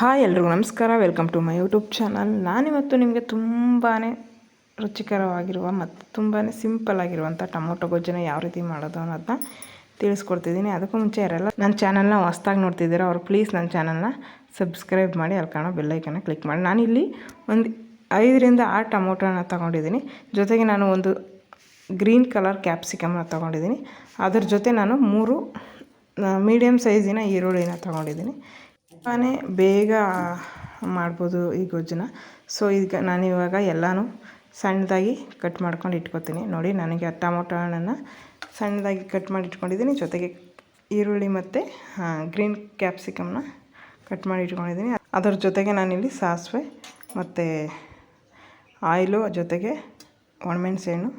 Hi ಎಲ್ರಿಗೂ ನಮಸ್ಕಾರ. Welcome to my YouTube channel ನಾನಿವತ್ತು ನಿಮಗೆ ತುಂಬಾ ರುಚಿಕರವಾಗಿರುವ ಮತ್ತು ತುಂಬಾ ಸಿಂಪಲ್ ಆಗಿರುವಂಥ ಟೊಮೊಟೊ ಗೊಜ್ಜನ ಯಾವ ರೀತಿ ಮಾಡೋದು ಅನ್ನೋದನ್ನ ತಿಳಿಸ್ಕೊಡ್ತಿದ್ದೀನಿ. ಅದಕ್ಕೂ ಮುಂಚೆ ಯಾರೆಲ್ಲ ನನ್ನ ಚಾನಲ್ನ ಹೊಸ್ದಾಗಿ ನೋಡ್ತಿದ್ದೀರಾ ಅವ್ರು ಪ್ಲೀಸ್ ನನ್ನ ಚಾನಲ್ನ ಸಬ್ಸ್ಕ್ರೈಬ್ ಮಾಡಿ, ಅಲ್ಲಿ ಕಾಣೋ ಬೆಲ್ಲೈಕನ್ನ ಕ್ಲಿಕ್ ಮಾಡಿ. ನಾನಿಲ್ಲಿ ಒಂದು ಐದರಿಂದ ಆರು ಟೊಮೊಟೊನ ತೊಗೊಂಡಿದ್ದೀನಿ. ಜೊತೆಗೆ ನಾನು ಒಂದು ಗ್ರೀನ್ ಕಲರ್ ಕ್ಯಾಪ್ಸಿಕಮ್ನ ತೊಗೊಂಡಿದ್ದೀನಿ. ಅದ್ರ ಜೊತೆ ನಾನು ಮೂರು ಮೀಡಿಯಮ್ ಸೈಜಿನ ಈರುಳ್ಳಿನ ತೊಗೊಂಡಿದ್ದೀನಿ. ತುಂಬಾ ಬೇಗ ಮಾಡ್ಬೋದು ಈ ಗೊಜ್ಜನ್ನ. ಸೊ ಈಗ ನಾನಿವಾಗ ಎಲ್ಲನೂ ಸಣ್ಣದಾಗಿ ಕಟ್ ಮಾಡ್ಕೊಂಡು ಇಟ್ಕೊತೀನಿ. ನೋಡಿ, ನನಗೆ ಟೊಮೊಟೊ ಹಣ್ಣನ್ನು ಸಣ್ಣದಾಗಿ ಕಟ್ ಮಾಡಿ ಇಟ್ಕೊಂಡಿದ್ದೀನಿ. ಜೊತೆಗೆ ಈರುಳ್ಳಿ ಮತ್ತು ಗ್ರೀನ್ ಕ್ಯಾಪ್ಸಿಕಮ್ನ ಕಟ್ ಮಾಡಿ ಇಟ್ಕೊಂಡಿದ್ದೀನಿ. ಅದರ ಜೊತೆಗೆ ನಾನಿಲ್ಲಿ ಸಾಸಿವೆ ಮತ್ತು ಆಯಿಲು, ಜೊತೆಗೆ ಒಣಮೆಣಸೆಹಣ್ಣು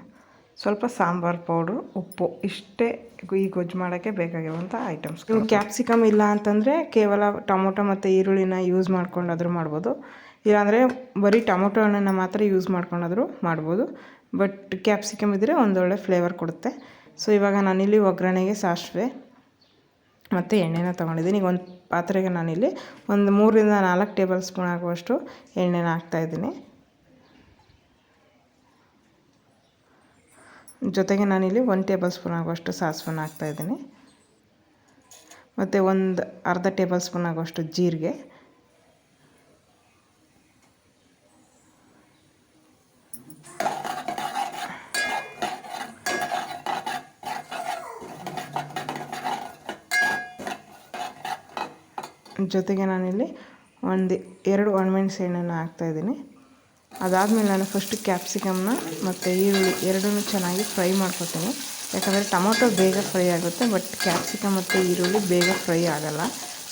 ಸ್ವಲ್ಪ ಸಾಂಬಾರು ಪೌಡ್ರು, ಉಪ್ಪು, ಇಷ್ಟೇ ಈ ಗೊಜ್ಜು ಮಾಡೋಕ್ಕೆ ಬೇಕಾಗಿರುವಂಥ ಐಟಮ್ಸ್ ಕ್ಯಾಪ್ಸಿಕಮ್ ಇಲ್ಲ ಅಂತಂದರೆ ಕೇವಲ ಟೊಮೊಟೊ ಮತ್ತು ಈರುಳ್ಳಿನ ಯೂಸ್ ಮಾಡ್ಕೊಂಡಾದರೂ ಮಾಡ್ಬೋದು. ಇಲ್ಲಾಂದರೆ ಬರೀ ಟೊಮೊಟೊ ಹಣ್ಣನ್ನು ಮಾತ್ರ ಯೂಸ್ ಮಾಡ್ಕೊಂಡಾದರೂ ಮಾಡ್ಬೋದು. ಬಟ್ ಕ್ಯಾಪ್ಸಿಕಮ್ ಇದ್ದರೆ ಒಂದೊಳ್ಳೆ ಫ್ಲೇವರ್ ಕೊಡುತ್ತೆ. ಸೊ ಇವಾಗ ನಾನಿಲ್ಲಿ ಒಗ್ಗರಣೆಗೆ ಸಾಸಿವೆ ಮತ್ತು ಎಣ್ಣೆನ ತೊಗೊಂಡಿದ್ದೀನಿ. ಈಗ ಒಂದು ಪಾತ್ರೆಗೆ ನಾನಿಲ್ಲಿ ಒಂದು ಮೂರರಿಂದ ನಾಲ್ಕು ಟೇಬಲ್ ಸ್ಪೂನ್ ಆಗುವಷ್ಟು ಎಣ್ಣೆನ ಹಾಕ್ತಾಯಿದ್ದೀನಿ ಜೊತೆಗೆ ನಾನಿಲ್ಲಿ ಒಂದು ಟೇಬಲ್ ಸ್ಪೂನ್ ಆಗುವಷ್ಟು ಸಾಸಿವೆನ ಹಾಕ್ತಾಯಿದ್ದೀನಿ ಮತ್ತು ಒಂದು ಅರ್ಧ ಟೇಬಲ್ ಸ್ಪೂನ್ ಆಗುವಷ್ಟು ಜೀರಿಗೆ. ಜೊತೆಗೆ ನಾನಿಲ್ಲಿ ಒಂದು ಎರಡು ಒಣಮೆಣಸು ಹಣ್ಣನ್ನು ಹಾಕ್ತಾಯಿದ್ದೀನಿ ಅದಾದಮೇಲೆ ನಾನು ಫಸ್ಟ್ ಕ್ಯಾಪ್ಸಿಕಮ್ನ ಮತ್ತು ಈರುಳ್ಳಿ ಎರಡೂ ಚೆನ್ನಾಗಿ ಫ್ರೈ ಮಾಡ್ಕೊತೀನಿ ಯಾಕಂದರೆ ಟೊಮೊಟೊ ಬೇಗ ಫ್ರೈ ಆಗುತ್ತೆ ಬಟ್ ಕ್ಯಾಪ್ಸಿಕಮ್ ಮತ್ತು ಈರುಳ್ಳಿ ಬೇಗ ಫ್ರೈ ಆಗೋಲ್ಲ.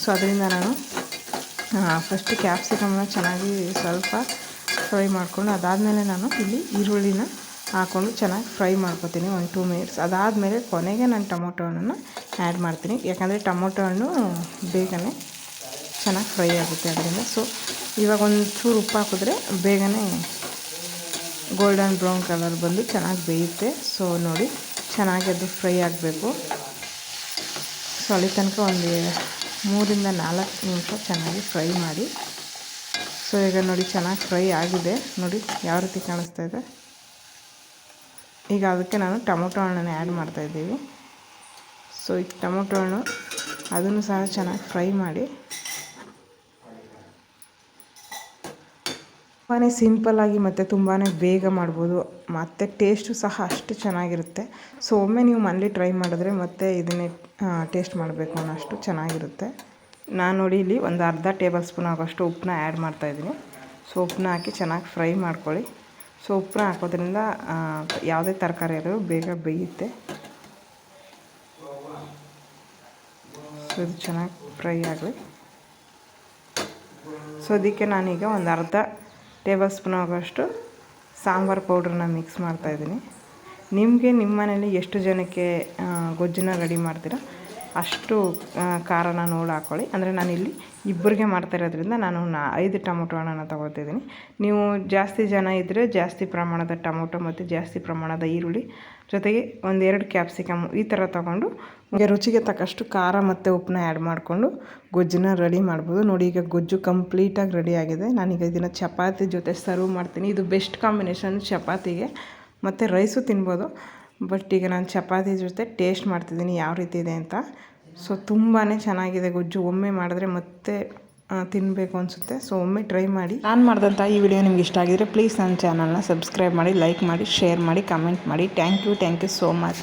ಸೊ ಅದರಿಂದ ನಾನು ಫಸ್ಟ್ ಕ್ಯಾಪ್ಸಿಕಮ್ನ ಚೆನ್ನಾಗಿ ಸ್ವಲ್ಪ ಫ್ರೈ ಮಾಡಿಕೊಂಡು ಅದಾದಮೇಲೆ ನಾನು ಇಲ್ಲಿ ಈರುಳ್ಳಿನ ಹಾಕ್ಕೊಂಡು ಚೆನ್ನಾಗಿ ಫ್ರೈ ಮಾಡ್ಕೊತೀನಿ ಒಂದು ಟೂ ಮಿನಿಟ್ಸ್ ಅದಾದಮೇಲೆ ಕೊನೆಗೆ ನಾನು ಟೊಮೊಟೊ ಹಣ್ಣನ್ನು ಆ್ಯಡ್ ಮಾಡ್ತೀನಿ. ಯಾಕಂದರೆ ಟೊಮೊಟೊ ಹಣ್ಣು ಬೇಗನೆ ಚೆನ್ನಾಗಿ ಫ್ರೈ ಆಗುತ್ತೆ ಅದರಿಂದ. ಸೊ ಇವಾಗ ಒಂದು ಚೂರು ಉಪ್ಪು ಹಾಕಿದ್ರೆ ಬೇಗನೆ ಗೋಲ್ಡನ್ ಬ್ರೌನ್ ಕಲರ್ ಬಂದು ಚೆನ್ನಾಗಿ ಬೇಯುತ್ತೆ. ಸೊ ನೋಡಿ, ಚೆನ್ನಾಗಿ ಅದು ಫ್ರೈ ಆಗಬೇಕು. ಸೊ ಅಲ್ಲಿ ತನಕ ಒಂದು ಮೂರಿಂದ ನಾಲ್ಕು ನಿಮಿಷ ಚೆನ್ನಾಗಿ ಫ್ರೈ ಮಾಡಿ. ಸೊ ಈಗ ನೋಡಿ, ಚೆನ್ನಾಗಿ ಫ್ರೈ ಆಗಿದೆ. ನೋಡಿ, ಯಾವ ರೀತಿ ಕಾಣಿಸ್ತಾ ಇದೆ. ಈಗ ಅದಕ್ಕೆ ನಾನು ಟೊಮೊಟೊ ಹಣ್ಣನ್ನು ಆ್ಯಡ್ ಮಾಡ್ತಾಯಿದ್ದೀವಿ ಸೊ ಈ ಟೊಮೊಟೊ ಹಣ್ಣು, ಅದನ್ನು ಸಹ ಚೆನ್ನಾಗಿ ಫ್ರೈ ಮಾಡಿ. ತುಂಬಾ ಸಿಂಪಲ್ಲಾಗಿ ಮತ್ತು ತುಂಬಾ ಬೇಗ ಮಾಡ್ಬೋದು. ಮತ್ತು ಟೇಸ್ಟು ಸಹ ಅಷ್ಟು ಚೆನ್ನಾಗಿರುತ್ತೆ. ಸೊ ಒಮ್ಮೆ ನೀವು ಮನೇಲಿ ಟ್ರೈ ಮಾಡಿದ್ರೆ ಮತ್ತೆ ಇದನ್ನೇ ಟೇಸ್ಟ್ ಮಾಡಬೇಕು ಅನ್ನೋಷ್ಟು ಚೆನ್ನಾಗಿರುತ್ತೆ. ನಾನು ನೋಡಿ ಇಲ್ಲಿ ಒಂದು ಅರ್ಧ ಟೇಬಲ್ ಸ್ಪೂನ್ ಆಗೋಷ್ಟು ಉಪ್ಪನ್ನ ಆ್ಯಡ್ ಮಾಡ್ತಾಯಿದ್ದೀನಿ ಸೊ ಉಪ್ಪನ್ನ ಹಾಕಿ ಚೆನ್ನಾಗಿ ಫ್ರೈ ಮಾಡ್ಕೊಳ್ಳಿ. ಸೊ ಉಪ್ಪನ್ನ ಹಾಕೋದ್ರಿಂದ ಯಾವುದೇ ತರಕಾರಿ ಅದು ಬೇಗ ಬೇಯುತ್ತೆ. ಸೊ ಇದು ಚೆನ್ನಾಗಿ ಫ್ರೈ ಆಗಲಿ. ಸೊ ಅದಕ್ಕೆ ನಾನೀಗ ಒಂದು ಅರ್ಧ ಟೇಬಲ್ ಸ್ಪೂನ್ ಆಗೋಷ್ಟು ಸಾಂಬಾರು ಪೌಡ್ರನ್ನ ಮಿಕ್ಸ್ ಮಾಡ್ತಾಯಿದ್ದೀನಿ ನಿಮಗೆ ನಿಮ್ಮ ಮನೇಲಿ ಎಷ್ಟು ಜನಕ್ಕೆ ಗೊಜ್ಜನ್ನ ರೆಡಿ ಮಾಡ್ತೀರ? ಅಷ್ಟು ಖಾರನ ನೋಡಿ ಹಾಕ್ಕೊಳ್ಳಿ ಅಂದರೆ ನಾನಿಲ್ಲಿ ಇಬ್ಬರಿಗೆ ಮಾಡ್ತಾ ಇರೋದ್ರಿಂದ ನಾನು ನಾ, ಐದು ಟೊಮೊಟೊ ಹಣ್ಣನ್ನು ತೊಗೊಳ್ತಿದ್ದೀನಿ. ನೀವು ಜಾಸ್ತಿ ಜನ ಇದ್ದರೆ ಜಾಸ್ತಿ ಪ್ರಮಾಣದ ಟೊಮೊಟೊ ಮತ್ತು ಜಾಸ್ತಿ ಪ್ರಮಾಣದ ಈರುಳ್ಳಿ, ಜೊತೆಗೆ ಒಂದೆರಡು ಕ್ಯಾಪ್ಸಿಕಮ್ ಈ ಥರ ತೊಗೊಂಡು ರುಚಿಗೆ ತಕ್ಕಷ್ಟು ಖಾರ ಮತ್ತು ಉಪ್ಪನ್ನ ಆ್ಯಡ್ ಮಾಡಿಕೊಂಡು ಗೊಜ್ಜನ್ನ ರೆಡಿ ಮಾಡ್ಬೋದು. ನೋಡಿ, ಈಗ ಗೊಜ್ಜು ಕಂಪ್ಲೀಟಾಗಿ ರೆಡಿ ಆಗಿದೆ. ನಾನೀಗ ಇದನ್ನು ಚಪಾತಿ ಜೊತೆ ಸರ್ವ್ ಮಾಡ್ತೀನಿ. ಇದು ಬೆಸ್ಟ್ ಕಾಂಬಿನೇಷನ್ ಚಪಾತಿಗೆ. ಮತ್ತು ರೈಸು ತಿನ್ಬೋದು. ಬಟ್ ಈಗ ನಾನು ಚಪಾತಿ ಜೊತೆ ಟೇಸ್ಟ್ ಮಾಡ್ತಿದ್ದೀನಿ ಯಾವ ರೀತಿ ಇದೆ ಅಂತ. ಸೊ ತುಂಬಾ ಚೆನ್ನಾಗಿದೆ ಗೊಜ್ಜು. ಒಮ್ಮೆ ಮಾಡಿದ್ರೆ ಮತ್ತೆ ತಿನ್ನಬೇಕು ಅನಿಸುತ್ತೆ. ಸೊ ಒಮ್ಮೆ ಟ್ರೈ ಮಾಡಿ. ನಾನು ಮಾಡಿದಂಥ ಈ ವಿಡಿಯೋ ನಿಮ್ಗೆ ಇಷ್ಟ ಆಗಿದ್ರೆ ಪ್ಲೀಸ್ ನನ್ನ ಚಾನಲ್ನ ಸಬ್ಸ್ಕ್ರೈಬ್ ಮಾಡಿ ಲೈಕ್ ಮಾಡಿ ಶೇರ್ ಮಾಡಿ ಕಮೆಂಟ್ ಮಾಡಿ. Thank you thank you so much